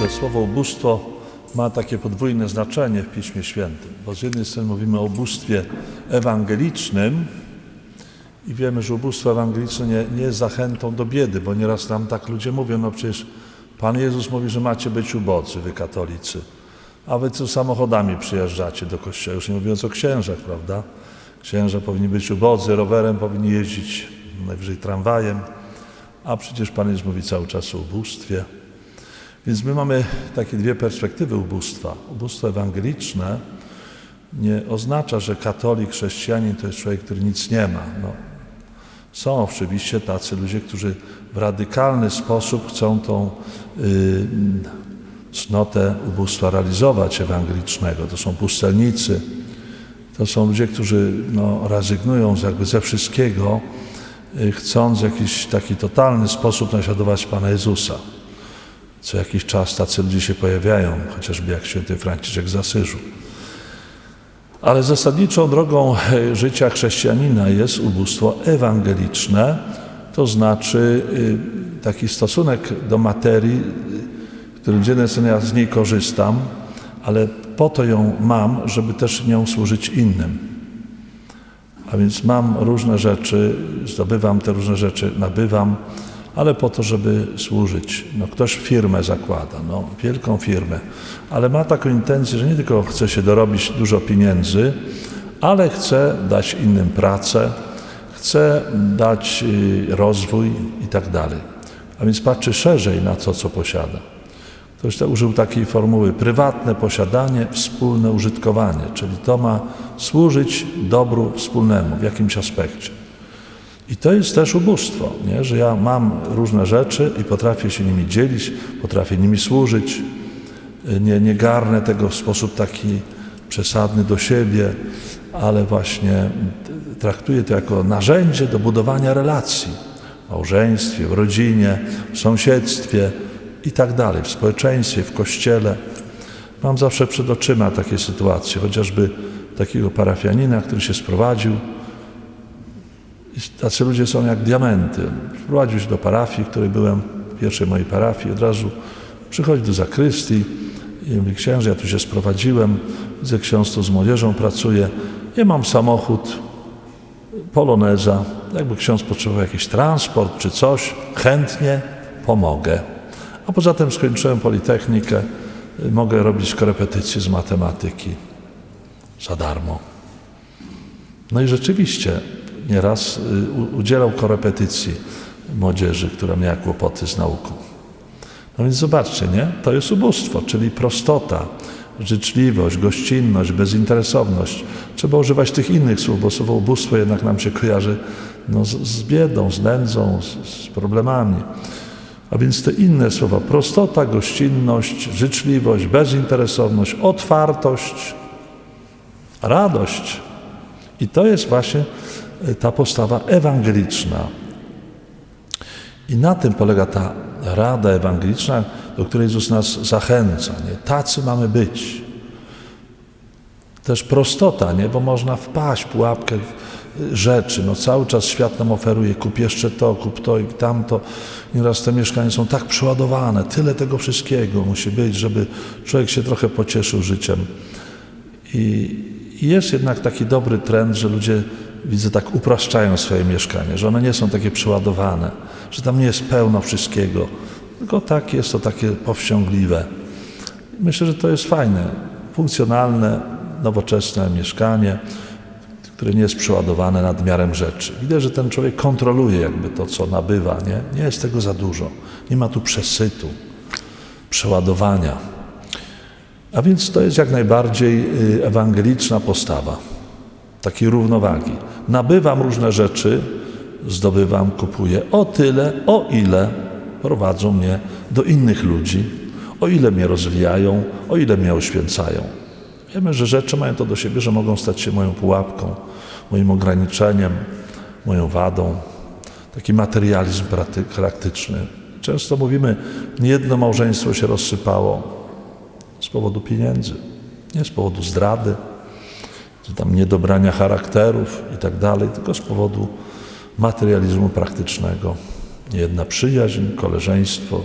że słowo ubóstwo ma takie podwójne znaczenie w Piśmie Świętym, bo z jednej strony mówimy o ubóstwie ewangelicznym i wiemy, że ubóstwo ewangeliczne nie, nie jest zachętą do biedy, bo nieraz nam tak ludzie mówią, no przecież Pan Jezus mówi, że macie być ubodzy, wy katolicy, a wy co samochodami przyjeżdżacie do kościoła, już nie mówiąc o księżach, prawda? Księża powinni być ubodzy, rowerem powinni jeździć, najwyżej tramwajem, a przecież Pan Jezus mówi cały czas o ubóstwie. Więc my mamy takie dwie perspektywy ubóstwa. Ubóstwo ewangeliczne nie oznacza, że katolik, chrześcijanin to jest człowiek, który nic nie ma. No, są oczywiście tacy ludzie, którzy w radykalny sposób chcą tą y, cnotę ubóstwa realizować ewangelicznego. To są pustelnicy, to są ludzie, którzy no, rezygnują jakby ze wszystkiego, y, chcąc w jakiś taki totalny sposób naśladować Pana Jezusa. Co jakiś czas tacy ludzie się pojawiają, chociażby jak święty Franciszek z Asyżu. Ale zasadniczą drogą e, życia chrześcijanina jest ubóstwo ewangeliczne, to znaczy y, taki stosunek do materii, y, który z jednej strony ja z niej korzystam, ale po to ją mam, żeby też nią służyć innym. A więc mam różne rzeczy, zdobywam te różne rzeczy, nabywam, ale po to, żeby służyć. No, ktoś firmę zakłada, no, wielką firmę, ale ma taką intencję, że nie tylko chce się dorobić dużo pieniędzy, ale chce dać innym pracę, chce dać y, rozwój i tak dalej. A więc patrzy szerzej na to, co posiada. Ktoś to użył takiej formuły prywatne posiadanie, wspólne użytkowanie, czyli to ma służyć dobru wspólnemu w jakimś aspekcie. I to jest też ubóstwo, nie? że ja mam różne rzeczy i potrafię się nimi dzielić, potrafię nimi służyć, nie, nie garnę tego w sposób taki przesadny do siebie, ale właśnie traktuję to jako narzędzie do budowania relacji w małżeństwie, w rodzinie, w sąsiedztwie i tak dalej, w społeczeństwie, w kościele. Mam zawsze przed oczyma takie sytuacje, chociażby takiego parafianina, który się sprowadził. Tacy ludzie są jak diamenty. Sprowadził się do parafii, w której byłem, w pierwszej mojej parafii, od razu przychodzi do zakrystii i mówi, księże, ja tu się sprowadziłem, widzę ksiądz tu z młodzieżą pracuje, ja mam samochód, poloneza, jakby ksiądz potrzebował jakiś transport czy coś, chętnie pomogę. A poza tym skończyłem Politechnikę, mogę robić korepetycje z matematyki za darmo. No i rzeczywiście nieraz y, udzielał korepetycji młodzieży, która miała kłopoty z nauką. No więc zobaczcie, nie? To jest ubóstwo, czyli prostota, życzliwość, gościnność, bezinteresowność. Trzeba używać tych innych słów, bo słowo ubóstwo jednak nam się kojarzy no, z, z biedą, z nędzą, z, z problemami. A więc te inne słowa, prostota, gościnność, życzliwość, bezinteresowność, otwartość, radość. I to jest właśnie ta postawa ewangeliczna. I na tym polega ta rada ewangeliczna, do której Jezus nas zachęca. Nie? Tacy mamy być. Też prostota, nie? bo można wpaść w pułapkę rzeczy. No, cały czas świat nam oferuje, kup jeszcze to, kup to i tamto. Nieraz te mieszkania są tak przeładowane, tyle tego wszystkiego musi być, żeby człowiek się trochę pocieszył życiem. I, jest jednak taki dobry trend, że ludzie widzę, tak upraszczają swoje mieszkanie, że one nie są takie przeładowane, że tam nie jest pełno wszystkiego, tylko tak jest to takie powściągliwe. Myślę, że to jest fajne, funkcjonalne, nowoczesne mieszkanie, które nie jest przeładowane nadmiarem rzeczy. Widać, że ten człowiek kontroluje jakby to, co nabywa, nie? Nie jest tego za dużo. Nie ma tu przesytu, przeładowania. A więc to jest jak najbardziej y, ewangeliczna postawa takiej równowagi. Nabywam różne rzeczy, zdobywam, kupuję o tyle, o ile prowadzą mnie do innych ludzi, o ile mnie rozwijają, o ile mnie oświęcają. Wiemy, że rzeczy mają to do siebie, że mogą stać się moją pułapką, moim ograniczeniem, moją wadą. Taki materializm praktyczny. Często mówimy, niejedno małżeństwo się rozsypało z powodu pieniędzy, nie z powodu zdrady, czy tam niedobrania charakterów i tak dalej, tylko z powodu materializmu praktycznego. Niejedna przyjaźń, koleżeństwo,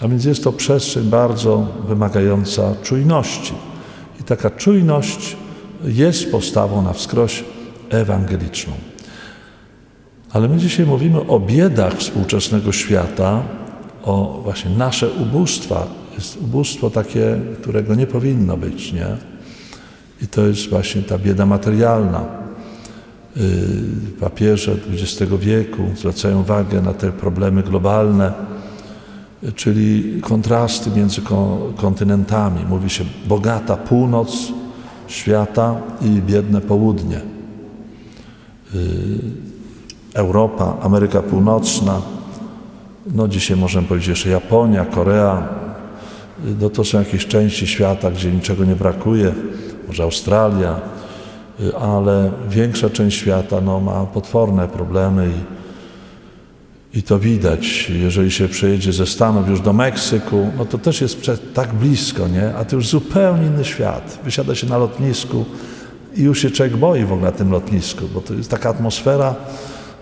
A więc jest to przestrzeń bardzo wymagająca czujności. I taka czujność jest postawą na wskroś ewangeliczną. Ale my dzisiaj mówimy o biedach współczesnego świata, o właśnie nasze ubóstwa. Jest ubóstwo takie, którego nie powinno być, nie? I to jest właśnie ta bieda materialna. Yy, Papieże XX wieku zwracają uwagę na te problemy globalne, czyli kontrasty między ko- kontynentami. Mówi się bogata północ świata i biedne południe. Yy, Europa, Ameryka Północna, no dzisiaj możemy powiedzieć jeszcze Japonia, Korea, no to są jakieś części świata, gdzie niczego nie brakuje, może Australia, y, ale większa część świata no, ma potworne problemy i, i to widać. Jeżeli się przejedzie ze Stanów już do Meksyku, no to też jest tak blisko, nie? A to już zupełnie inny świat. Wysiada się na lotnisku i już się człowiek boi w ogóle na tym lotnisku, bo to jest taka atmosfera,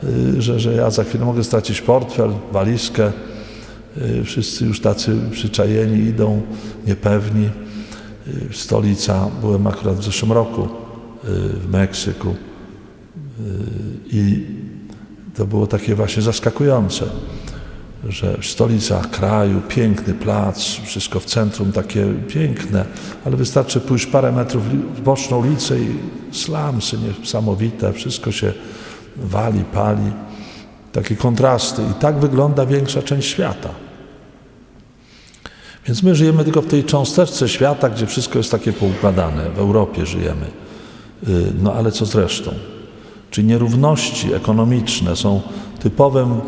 y, że, że ja za chwilę mogę stracić portfel, walizkę. Y, Wszyscy już tacy przyczajeni idą, niepewni. Y, Stolica, byłem akurat w zeszłym roku y, w Meksyku y, i to było takie właśnie zaskakujące, że stolica kraju, piękny plac, wszystko w centrum takie piękne, ale wystarczy pójść parę metrów w boczną ulicę i slumsy niesamowite, wszystko się wali, pali, takie kontrasty. I tak wygląda większa część świata. Więc my żyjemy tylko w tej cząsteczce świata, gdzie wszystko jest takie poukładane. W Europie żyjemy. Y, No ale co z resztą? Czy nierówności ekonomiczne są typowym, y,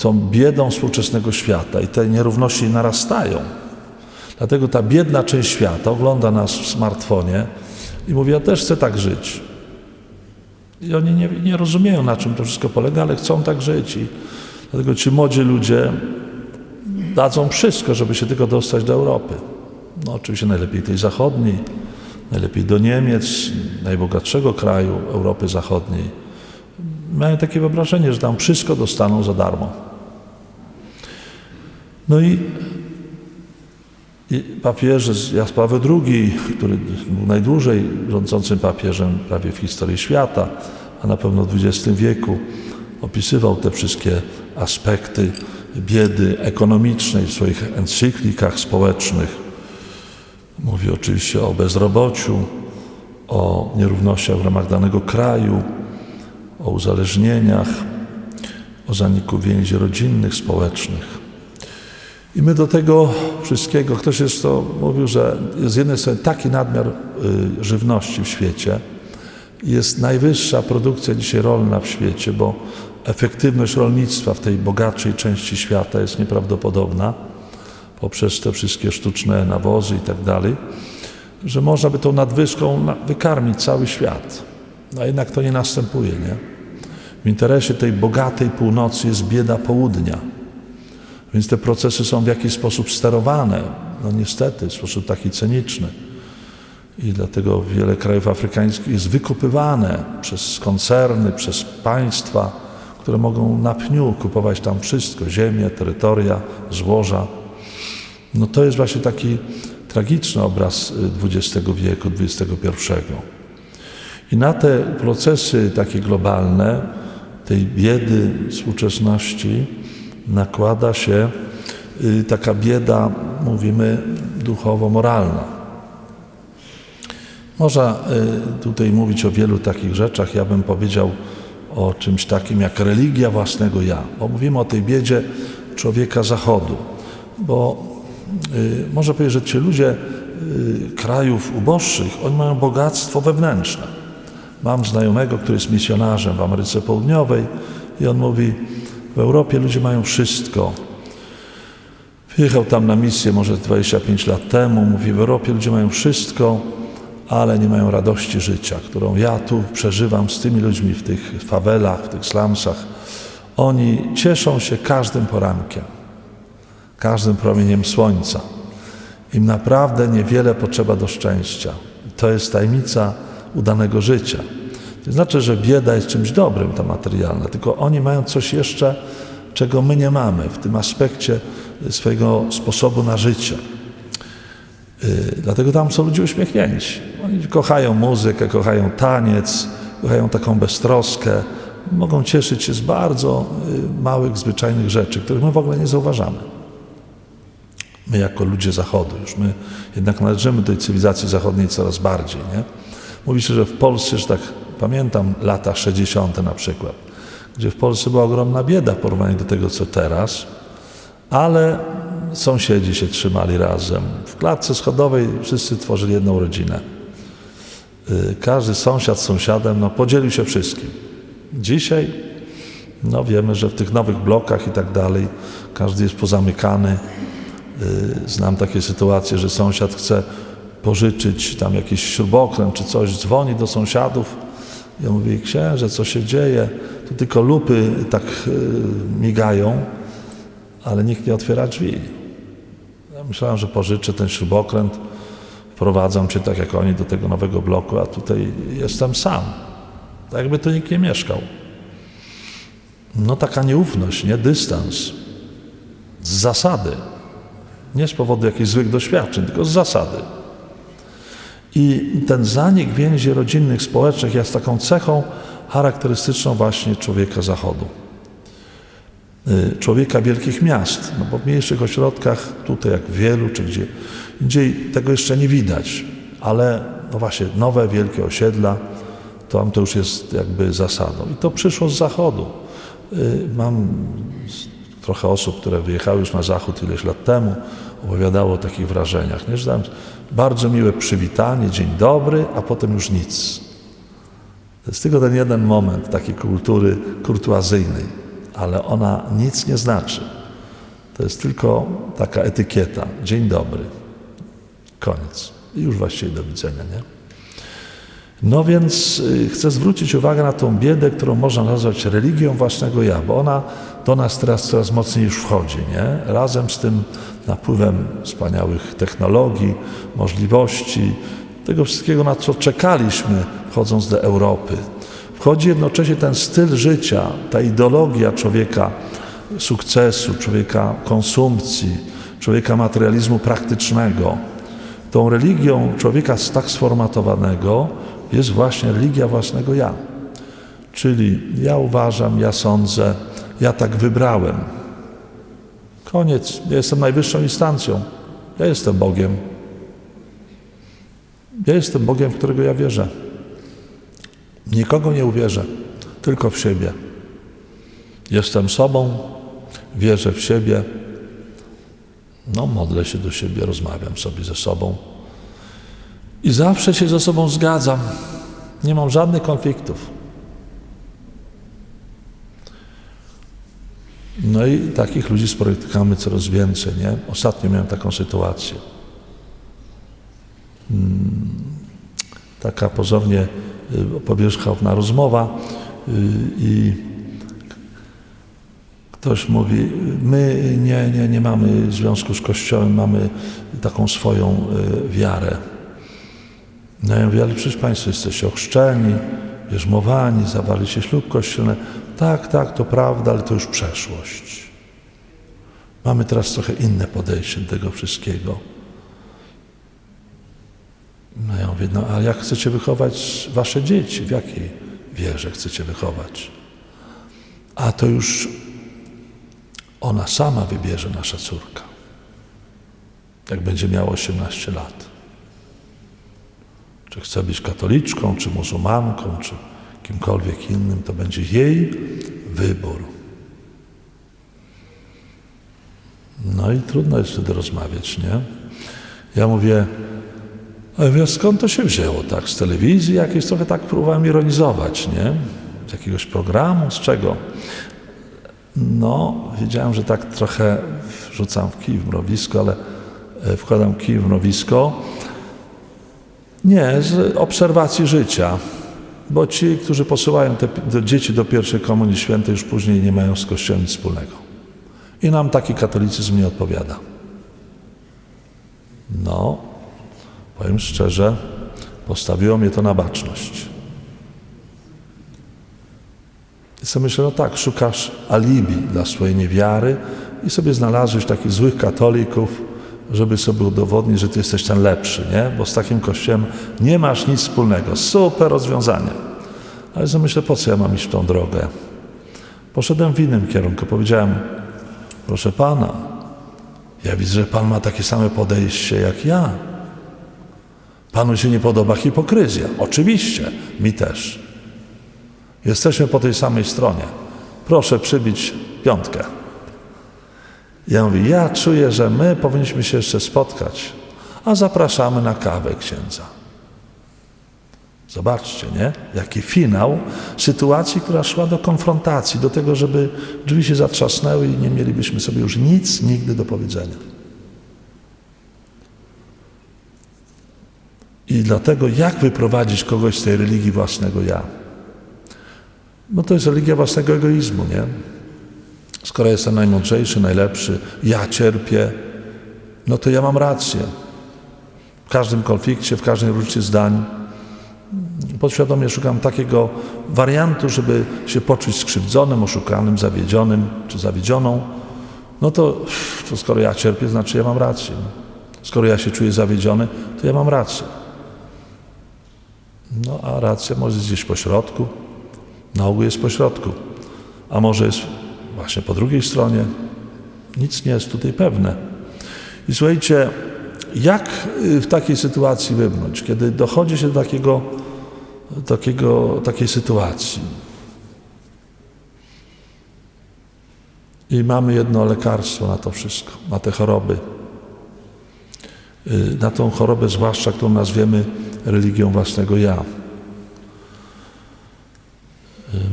są biedą współczesnego świata i te nierówności narastają. Dlatego ta biedna część świata ogląda nas w smartfonie i mówi, ja też chcę tak żyć. I oni nie, nie rozumieją, na czym to wszystko polega, ale chcą tak żyć. I dlatego ci młodzi ludzie dadzą wszystko, żeby się tylko dostać do Europy. No oczywiście najlepiej tej zachodniej, najlepiej do Niemiec, najbogatszego kraju Europy Zachodniej. Mają takie wyobrażenie, że tam wszystko dostaną za darmo. No i, i papieże, z- Jan Paweł II, który był najdłużej rządzącym papieżem prawie w historii świata, a na pewno w XX wieku, opisywał te wszystkie aspekty biedy ekonomicznej w swoich encyklikach społecznych. Mówi oczywiście o bezrobociu, o nierównościach w ramach danego kraju, o uzależnieniach, o zaniku więzi rodzinnych, społecznych. I my do tego wszystkiego, ktoś jest to mówił, że z jednej strony taki nadmiar y, żywności w świecie, jest najwyższa produkcja dzisiaj rolna w świecie, bo efektywność rolnictwa w tej bogatszej części świata jest nieprawdopodobna poprzez te wszystkie sztuczne nawozy i tak dalej, że można by tą nadwyżką na- wykarmić cały świat. No jednak to nie następuje, nie? W interesie tej bogatej północy jest bieda południa. Więc te procesy są w jakiś sposób sterowane, no niestety, w sposób taki cyniczny. I dlatego wiele krajów afrykańskich jest wykupywane przez koncerny, przez państwa, które mogą na pniu kupować tam wszystko, ziemię, terytoria, złoża. No to jest właśnie taki tragiczny obraz y, XX wieku, XXI. I na te procesy takie globalne, tej biedy współczesności nakłada się y, taka bieda, mówimy, duchowo-moralna. Można y, tutaj mówić o wielu takich rzeczach. Ja bym powiedział o czymś takim jak religia własnego ja, bo mówimy o tej biedzie człowieka zachodu. Bo y, można powiedzieć, że ci ludzie y, krajów uboższych, oni mają bogactwo wewnętrzne. Mam znajomego, który jest misjonarzem w Ameryce Południowej i on mówi, w Europie ludzie mają wszystko. Wyjechał tam na misję może 25 lat temu, mówi, w Europie ludzie mają wszystko, ale nie mają radości życia, którą ja tu przeżywam z tymi ludźmi w tych fawelach, w tych slumsach. Oni cieszą się każdym porankiem, każdym promieniem słońca. Im naprawdę niewiele potrzeba do szczęścia. To jest tajemnica udanego życia. To znaczy, że bieda jest czymś dobrym, ta materialna, tylko oni mają coś jeszcze, czego my nie mamy w tym aspekcie swojego sposobu na życie. Y, Dlatego tam są ludzie uśmiechnięci. Oni kochają muzykę, kochają taniec, kochają taką beztroskę. Mogą cieszyć się z bardzo y, małych, zwyczajnych rzeczy, których my w ogóle nie zauważamy. My jako ludzie Zachodu, już my jednak należymy do tej cywilizacji zachodniej coraz bardziej. Nie? Mówi się, że w Polsce, że tak pamiętam lata 60. na przykład, gdzie w Polsce była ogromna bieda w porównaniu do tego, co teraz, ale sąsiedzi się trzymali razem. W klatce schodowej wszyscy tworzyli jedną rodzinę. Y, Każdy sąsiad z sąsiadem no, podzielił się wszystkim. Dzisiaj no, wiemy, że w tych nowych blokach i tak dalej każdy jest pozamykany. Y, Znam takie sytuacje, że sąsiad chce pożyczyć tam jakiś śrubokręt czy coś, dzwoni do sąsiadów. Ja mówię, księże, co się dzieje? Tu tylko lupy tak y, migają, ale nikt nie otwiera drzwi. Myślałem, że pożyczę ten śrubokręt, wprowadzam cię tak jak oni do tego nowego bloku, a tutaj jestem sam. Tak jakby tu nikt nie mieszkał. No taka nieufność, nie? Dystans. Z zasady. Nie z powodu jakichś złych doświadczeń, tylko z zasady. I ten zanik więzi rodzinnych, społecznych jest taką cechą charakterystyczną właśnie człowieka Zachodu. Y, Człowieka wielkich miast, no bo w mniejszych ośrodkach, tutaj jak w wielu, czy gdzie indziej, tego jeszcze nie widać. Ale no właśnie, nowe wielkie osiedla, to tam to już jest jakby zasadą. I to przyszło z Zachodu. Y, Mam trochę osób, które wyjechały już na Zachód ileś lat temu, opowiadało o takich wrażeniach. Nie, że bardzo miłe przywitanie, dzień dobry, a potem już nic. To jest tylko ten jeden moment takiej kultury kurtuazyjnej, ale ona nic nie znaczy. To jest tylko taka etykieta. Dzień dobry. Koniec. I już właściwie do widzenia, nie? No więc y, chcę zwrócić uwagę na tą biedę, którą można nazwać religią własnego ja, bo ona do nas teraz coraz mocniej już wchodzi, nie? Razem z tym napływem wspaniałych technologii, możliwości, tego wszystkiego, na co czekaliśmy wchodząc do Europy. Wchodzi jednocześnie ten styl życia, ta ideologia człowieka sukcesu, człowieka konsumpcji, człowieka materializmu praktycznego. Tą religią człowieka tak sformatowanego jest właśnie religia własnego ja. Czyli ja uważam, ja sądzę, ja tak wybrałem. Koniec. Ja jestem najwyższą instancją. Ja jestem Bogiem. Ja jestem Bogiem, w którego ja wierzę. Nikogo nie uwierzę, tylko w siebie. Jestem sobą, wierzę w siebie. No, modlę się do siebie, rozmawiam sobie ze sobą. I zawsze się ze sobą zgadzam. Nie mam żadnych konfliktów. No i takich ludzi spotykamy coraz więcej, nie? Ostatnio miałem taką sytuację. Mm, Taka pozornie powierzchowna rozmowa y, i ktoś mówi, my nie, nie, nie mamy związku z Kościołem, mamy taką swoją y, wiarę. No ja mówię, ale przecież Państwo jesteście ochrzczeni, bierzmowani, zawarliście ślub kościelny. Tak, tak, to prawda, ale to już przeszłość. Mamy teraz trochę inne podejście do tego wszystkiego. No ja mówię, no a jak chcecie wychować wasze dzieci? W jakiej wierze chcecie wychować? A to już ona sama wybierze, nasza córka. Jak będzie miała 18 lat. Czy chce być katoliczką, czy muzułmanką, czy kimkolwiek innym, to będzie jej wybór. No i trudno jest wtedy rozmawiać, nie? Ja mówię, wiesz, skąd to się wzięło, tak? Z telewizji jakieś trochę tak próbowałem ironizować, nie? Z jakiegoś programu, z czego? No, wiedziałem, że tak trochę wrzucam w kij w mrowisko, ale e, wkładam kij w mrowisko. Nie, z obserwacji życia. Bo ci, którzy posyłają te do dzieci do pierwszej komunii świętej, już później nie mają z Kościołem nic wspólnego. I nam taki katolicyzm nie odpowiada. No, powiem szczerze, postawiło mnie to na baczność. I sobie myślę, no tak, szukasz alibi dla swojej niewiary i sobie znalazłeś takich złych katolików, żeby sobie udowodnić, że ty jesteś ten lepszy, nie? Bo z takim kościołem nie masz nic wspólnego. Super rozwiązanie. Ale sobie myślę, po co ja mam iść w tą drogę? Poszedłem w innym kierunku. Powiedziałem, proszę pana, ja widzę, że pan ma takie same podejście jak ja. Panu się nie podoba hipokryzja. Oczywiście, mi też. Jesteśmy po tej samej stronie. Proszę przybić piątkę. Ja mówię, ja czuję, że my powinniśmy się jeszcze spotkać, a zapraszamy na kawę księdza. Zobaczcie, nie? Jaki finał sytuacji, która szła do konfrontacji, do tego, żeby drzwi się zatrzasnęły i nie mielibyśmy sobie już nic nigdy do powiedzenia. I dlatego, jak wyprowadzić kogoś z tej religii własnego ja? No to jest religia własnego egoizmu, nie? Skoro jestem najmądrzejszy, najlepszy, ja cierpię, no to ja mam rację. W każdym konflikcie, w każdej różnicy zdań podświadomie szukam takiego wariantu, żeby się poczuć skrzywdzonym, oszukanym, zawiedzionym czy zawiedzioną. No to, to skoro ja cierpię, znaczy ja mam rację. Skoro ja się czuję zawiedziony, to ja mam rację. No a racja może jest gdzieś po środku. Na ogół jest po środku. A może jest właśnie po drugiej stronie. Nic nie jest tutaj pewne. I słuchajcie, jak y, w takiej sytuacji wybrnąć, kiedy dochodzi się do takiego, takiego, takiej sytuacji? I mamy jedno lekarstwo na to wszystko, na te choroby. Y, Na tą chorobę, zwłaszcza, którą nazwiemy religią własnego ja.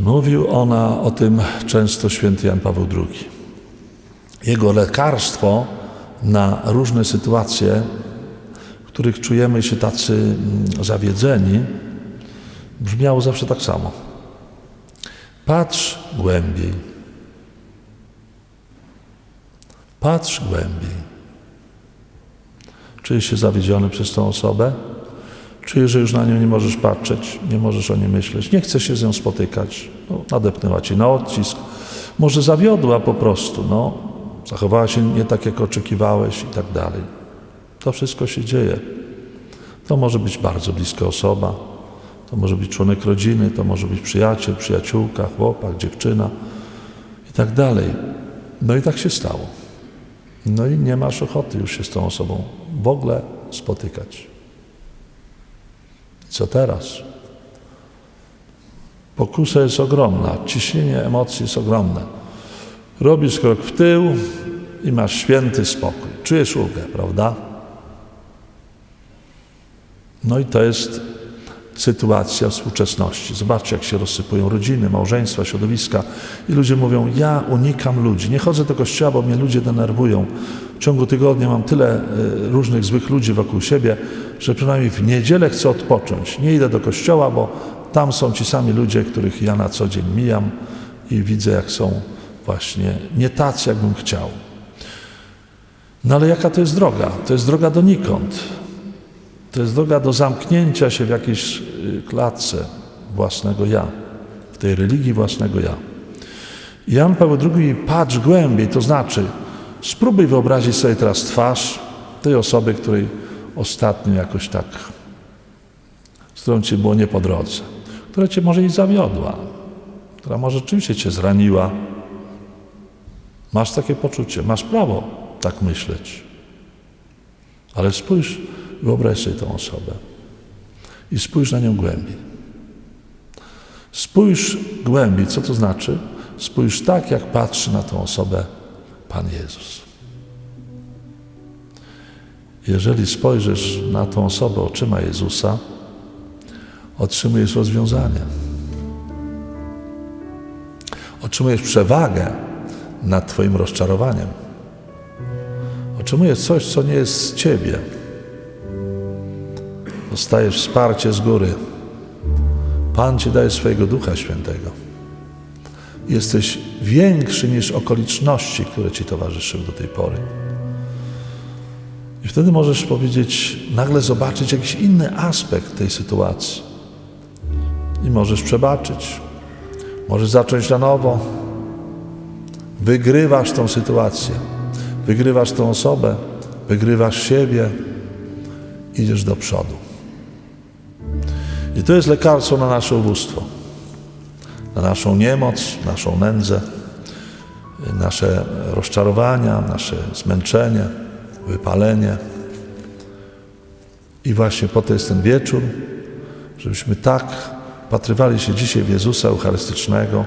Mówił ona o tym często święty Jan Paweł II. Jego lekarstwo na różne sytuacje, w których czujemy się tacy mm, zawiedzeni, brzmiało zawsze tak samo. Patrz głębiej. Patrz głębiej. Czujesz się zawiedziony przez tą osobę? Czujesz, że już na nią nie możesz patrzeć, nie możesz o niej myśleć, nie chcesz się z nią spotykać. No, nadepnęła ci na odcisk. Może zawiodła po prostu, no, zachowała się nie tak, jak oczekiwałeś i tak dalej. To wszystko się dzieje. To może być bardzo bliska osoba, to może być członek rodziny, to może być przyjaciel, przyjaciółka, chłopak, dziewczyna i tak dalej. No i tak się stało. No i nie masz ochoty już się z tą osobą w ogóle spotykać. Co teraz? Pokusa jest ogromna, ciśnienie emocji jest ogromne. Robisz krok w tył i masz święty spokój. Czujesz ulgę, prawda? No i to jest sytuacja współczesności. Zobaczcie, jak się rozsypują rodziny, małżeństwa, środowiska i ludzie mówią, ja unikam ludzi, nie chodzę do kościoła, bo mnie ludzie denerwują. W ciągu tygodnia mam tyle e, różnych złych ludzi wokół siebie, że przynajmniej w niedzielę chcę odpocząć. Nie idę do kościoła, bo tam są ci sami ludzie, których ja na co dzień mijam i widzę, jak są właśnie nie tacy, jakbym chciał. No ale jaka to jest droga? To jest droga donikąd. To jest droga do zamknięcia się w jakiejś y, klatce własnego ja, w tej religii własnego ja. I Jan Paweł II patrz głębiej, to znaczy spróbuj wyobrazić sobie teraz twarz tej osoby, której ostatnio jakoś tak, z którą ci było nie po drodze, która cię może i zawiodła, która może rzeczywiście cię zraniła. Masz takie poczucie, masz prawo tak myśleć. Ale spójrz, wyobraź sobie tą osobę i spójrz na nią głębiej. Spójrz głębiej, co to znaczy? Spójrz tak, jak patrzy na tą osobę Pan Jezus. Jeżeli spojrzysz na tą osobę oczyma Jezusa, otrzymujesz rozwiązanie. Otrzymujesz przewagę nad Twoim rozczarowaniem. Otrzymujesz coś, co nie jest z Ciebie. Dostajesz wsparcie z góry. Pan Ci daje swojego Ducha Świętego. Jesteś większy niż okoliczności, które Ci towarzyszyły do tej pory. I wtedy możesz powiedzieć, nagle zobaczyć jakiś inny aspekt tej sytuacji. I możesz przebaczyć. Możesz zacząć na nowo. wygrywasz tą sytuację, wygrywasz tą osobę, wygrywasz siebie, idziesz do przodu. I to jest lekarstwo na nasze ubóstwo, na naszą niemoc, naszą nędzę, nasze rozczarowania, nasze zmęczenie, wypalenie. I właśnie po to jest ten wieczór, żebyśmy tak patrywali się dzisiaj w Jezusa Eucharystycznego,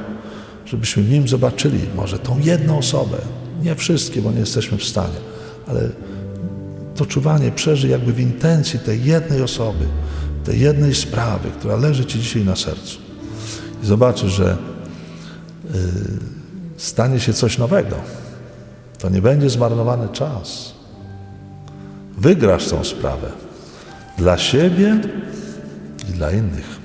żebyśmy w Nim zobaczyli może tą jedną osobę, nie wszystkie, bo nie jesteśmy w stanie, ale to czuwanie przeżyj jakby w intencji tej jednej osoby, tej jednej sprawy, która leży Ci dzisiaj na sercu. I zobaczysz, że y, stanie się coś nowego. To nie będzie zmarnowany czas. Wygrasz tą sprawę dla siebie i dla innych.